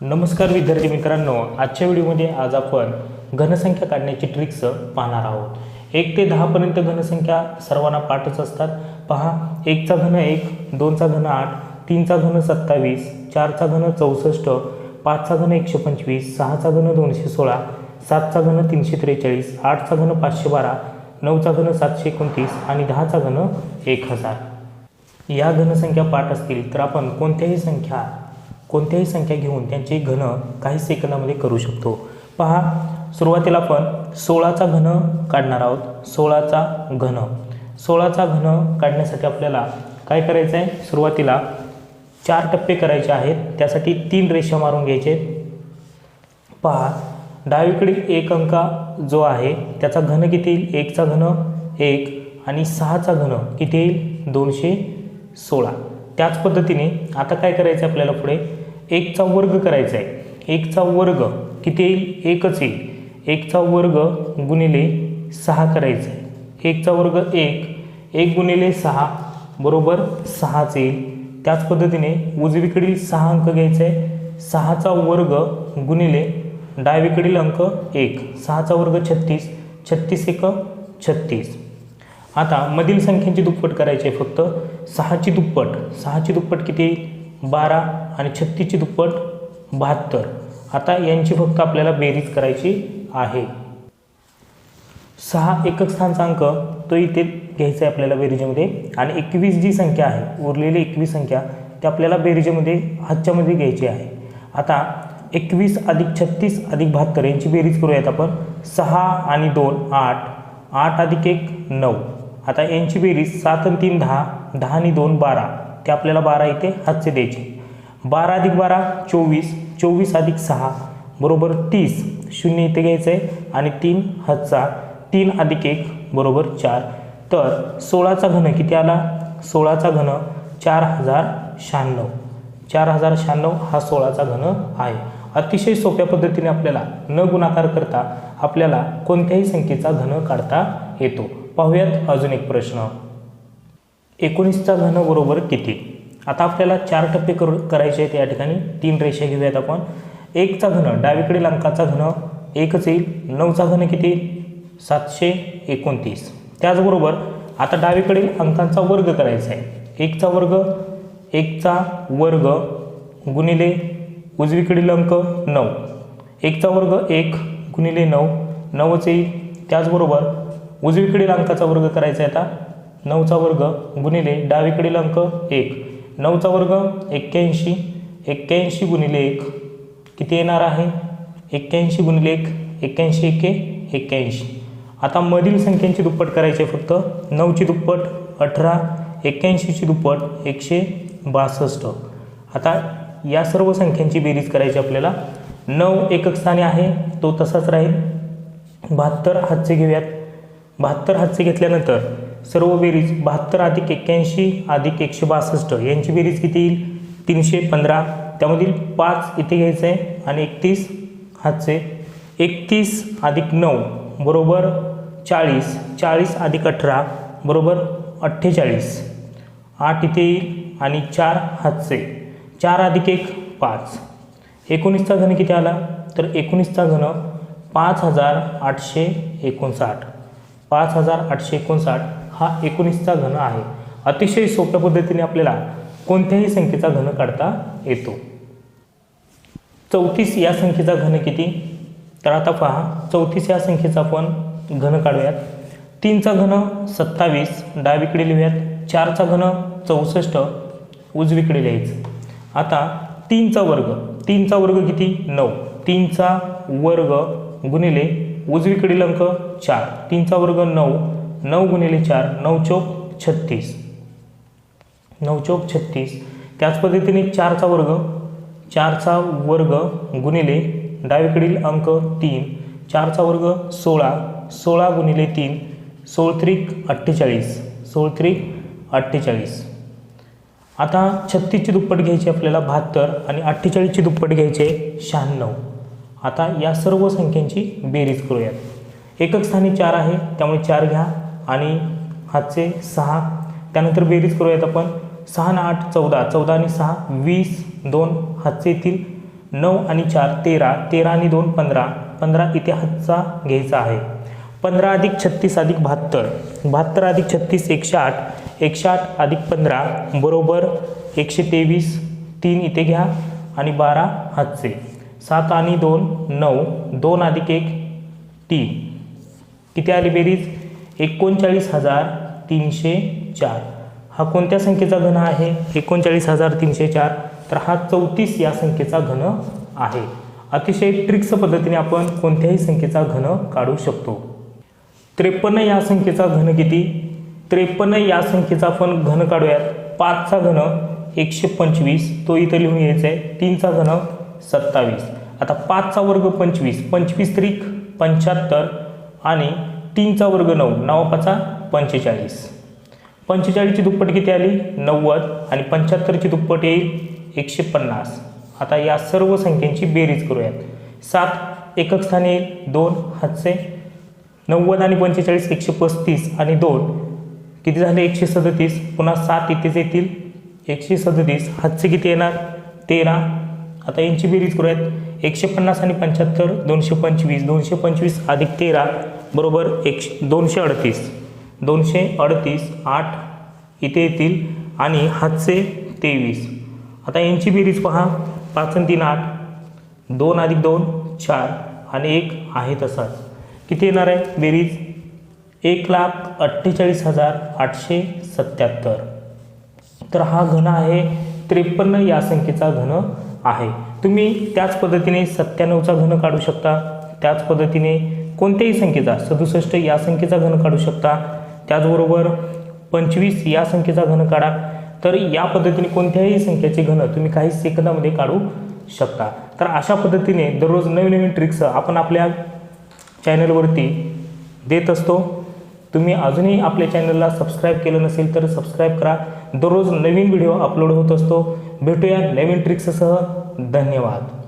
नमस्कार विद्यार्थी मित्रांनो आजच्या व्हिडिओमध्ये आज आपण घनसंख्या काढण्याची ट्रिक्स पाहणार आहोत. एक ते दहापर्यंत घनसंख्या सर्वांना पाठच असतात. पहा एकचा घन एक दोनचा घन आठ तीनचा घन सत्तावीस चारचा घन चौसष्ट पाचचा घन एकशे पंचवीस सहाचा घन दोनशे सोळा सातचा घन तीनशे त्रेचाळीस आठचा घन पाचशे बारा नऊचा घन सातशे एकोणतीस आणि दहाचा घन एक हजार. या घनसंख्या पाठ असतील तर आपण कोणत्याही संख्या कोणत्याही संख्या घेऊन त्यांचे घन काही सेकंदामध्ये करू शकतो. पहा सुरुवातीला आपण सोळाचा घन काढणार आहोत. सोळाचा घन. सोळाचा घन काढण्यासाठी आपल्याला काय करायचं आहे? सुरुवातीला चार टप्पे करायचे आहेत. त्यासाठी तीन रेषा मारून घ्यायचे. पहा डावीकडील एक अंका जो आहे त्याचा घन किती येईल? एकचा घन एक आणि सहाचा घन किती येईल? दोनशे सोळा. त्याच पद्धतीने आता काय करायचं आहे आपल्याला पुढे? एकचा वर्ग करायचा आहे. एकचा वर्ग किती येईल? एकच येईल. एकचा वर्ग गुणिले सहा करायचा आहे. एकचा वर्ग एक. एक गुणिले सहा बरोबर सहाच येईल. त्याच पद्धतीने उजवीकडील सहा अंक घ्यायचा आहे. सहाचा वर्ग गुणिले डावीकडील अंक एक. सहाचा वर्ग छत्तीस. छत्तीस एक छत्तीस. आता मधील संख्यांची दुप्पट करायची आहे फक्त. सहाची दुप्पट. सहाची दुप्पट किती येईल? बारा. आणि छत्तीसची दुप्पट बहात्तर. आता यांची फक्त आपल्याला बेरीज करायची आहे. सहा एकक स्थानचा अंक तो इथे घ्यायचा आहे आपल्याला बेरीजेमध्ये. आणि एकवीस जी संख्या आहे उरलेली एकवीस संख्या ती आपल्याला बेरीजेमध्ये हातच्यामध्ये घ्यायची आहे. आता एकवीस अधिक छत्तीस अधिक बहात्तर यांची बेरीज करूयात आपण. सहा आणि दोन आठ. आठ अधिक एक नऊ. आता यांची बेरीज सात आणि तीन दहा. दहा आणि दोन बारा. ते आपल्याला बारा इथे हातचे द्यायचे. बारा अधिक बारा चोवीस चोवीस अधिक सहा बरोबर तीस. शून्य इथे घ्यायचं आहे आणि तीन हातचा तीन अधिक एक बरोबर चार. तर सोळाचा घन किती आला? सोळाचा घन चार हजार शहाण्णव. चार हजार शहाण्णव हा सोळाचा घन आहे. अतिशय सोप्या पद्धतीने आपल्याला न गुणाकार करता आपल्याला कोणत्याही संख्येचा घन काढता येतो. पाहूयात अजून एक प्रश्न. एकोणीसचा घन बरोबर किती? आता आपल्याला चार टप्पे करू करायचे आहेत या ठिकाणी. तीन रेषा घेऊयात आपण. एकचा घन डावीकडील अंकाचा घन. एकच येईल नऊचा घन किती सातशे एकोणतीस. त्याचबरोबर आता डावीकडील अंकांचा वर्ग करायचा आहे. एकचा वर्ग एकचा वर्ग गुणिले उजवीकडील अंक नऊ. एकचा वर्ग एक गुणिले नऊ नऊच येईल. त्याचबरोबर उजवीकडील अंकाचा वर्ग करायचा आहे आता. नऊचा वर्ग गुणिले डावीकडील अंक एक. नऊचा वर्ग एक्क्याऐंशी. एक्क्याऐंशी गुणिले एक. किती येणार आहे? एक्क्याऐंशी गुणिले एक. एक्क्याऐंशी एके. एक्क्याऐंशी. आता मधील संख्यांची दुप्पट करायची आहे फक्त. नऊची दुप्पट अठरा. एक्क्याऐंशीची दुप्पट एकशे बासष्ट. आता या सर्व संख्यांची बेरीज करायची आपल्याला. नऊ एकक स्थानी आहे. तो तसाच राहील. बहात्तर हातचे घेऊयात. बहात्तर हातचे घेतल्यानंतर सर्व बेरीज बहात्तर अधिक एक्क्याऐंशी अधिक एकशे बासष्ट यांची बेरीज किती येईल? तीनशे पंधरा. त्यामधील पाच इथे घ्यायचं आहे आणि एकतीस हातचे. एकतीस अधिक नऊ बरोबर चाळीस. चाळीस अधिक अठरा बरोबर अठ्ठेचाळीस. आठ इथे येईल आणि चार हातचे. चार अधिक एक पाच. एकोणीसचा घन किती आला? तर एकोणीसचा घन पाच हजार आठशे एकोणसाठ. पाच हजार आठशे एकोणसाठ. हा एकोणीसचा घन आहे. अतिशय सोप्या पद्धतीने आपल्याला कोणत्याही संख्येचा घन काढता येतो. चौतीस या संख्येचा घन किती? तर आता पहा चौतीस या संख्येचा आपण घन काढूयात. तीनचा घन सत्तावीस डावीकडे लिहूयात. चारचा घन चौसष्ट उजवीकडे लिहायचं. आता तीनचा वर्ग. तीनचा वर्ग किती? नऊ. तीनचा वर्ग गुणिले उजवीकडील अंक चार. तीनचा वर्ग नऊ नऊ गुणिले चार नऊ चौक छत्तीस. नऊ चौक छत्तीस. त्याच पद्धतीने चारचा वर्ग चारचा वर्ग गुणिले डावीकडील अंक तीन चारचा वर्ग सोळा सोळा गुणिले तीन सोळत्रिक अठ्ठेचाळीस सोळत्रिक अठ्ठेचाळीस. आता छत्तीसची दुप्पट घ्यायची आपल्याला बहात्तर आणि अठ्ठेचाळीसची दुप्पट घ्यायची आहे शहाण्णव. आता या सर्व संख्यांची बेरीज करूयात. एकक स्थानी चार आहे त्यामुळे चार घ्या. आणि हातचे सहा त्यानंतर बेरीज करूयात आपण. सहा आणि आठ चौदा. चौदा आणि सहा वीस दोन हातचे येतील. नऊ आणि चार तेरा. तेरा आणि दोन पंधरा. पंधरा इथे हातचा घ्यायचा आहे. पंधरा अधिक छत्तीस अधिक बहात्तर. बहात्तर अधिक छत्तीस एकशे आठ. एकशे आठ अधिक पंधरा बरोबर एकशे तेवीस. तीन इथे घ्या आणि बारा हातचे. सात आणि दोन नऊ. दोन अधिक एक तीन. किती आली बेरीज? एकोणचाळीस हजार तीनशे चार. हा कोणत्या संख्येचा घन आहे? एकोणचाळीस हजार तीनशे चार. तर हा चौतीस या संख्येचा घन आहे. अतिशय ट्रिक्स पद्धतीने आपण कोणत्याही संख्येचा घन काढू शकतो. त्रेपन्न या संख्येचा घन किती? त्रेपन्न या संख्येचा आपण घन काढूयात. पाचचा घन एकशे पंचवीस. तो इथं लिहून यायचा आहे तीनचा घन सत्तावीस. आता पाचचा वर्ग पंचवीस. पंचवीस त्रिक पंच्याहत्तर आणि तीनचा वर्ग नऊ नवापाचा पंचेचाळीस. पंचेचाळीसची दुप्पट किती आली? नव्वद आणि पंच्याहत्तरची दुप्पट येईल एकशे पन्नास. आता या सर्व संख्यांची बेरीज करूयात. सात एकक स्थानी येईल दोन हातचे. नव्वद आणि पंचेचाळीस एकशे पस्तीस आणि दोन. किती झाले? एकशे सदतीस. पुन्हा सात इथेच येतील. एकशे सदतीस हातचे किती येणार? तेरा. आता यांची बेरीज करूयात. एकशे पन्नास आणि पंच्याहत्तर दोनशे पंचवीस. दोनशे पंचवीस अधिक तेरा. बरोबर एकशे दोनशे अडतीस. दोनशे अडतीस आठ इथे येतील आणि हातचे तेवीस. आता यांची बेरीज पहा. पाच आणि तीन आठ. दोन अधिक दोन चार. आणि एक आहे तसाच किती येणार आहे बेरीज? एक लाख अठ्ठेचाळीस हजार आठशे सत्याहत्तर. तर हा घन आहे त्रेपन्न या संख्येचा घन आहे. तुम्ही त्याच पद्धतीने सत्त्याण्णवचा घन काढू शकता. त्याच पद्धतीने कोणत्याही संख्येचा सदुसष्ट या संख्येचा घन काढू शकता. त्याचबरोबर पंचवीस या संख्येचा घन काढा. तर या पद्धतीने कोणत्याही संख्येचे घन तुम्ही काही सेकंदामध्ये काढू शकता. तर अशा पद्धतीने दररोज नवीन नवीन ट्रिक्स आपण आपल्या चॅनलवरती देत असतो. तुम्ही अजूनही आपल्या चॅनलला सबस्क्राईब केलं नसेल तर सबस्क्राईब करा. दररोज नवीन व्हिडिओ अपलोड होत असतो. भेटूया नवीन ट्रिक्ससह धन्यवाद.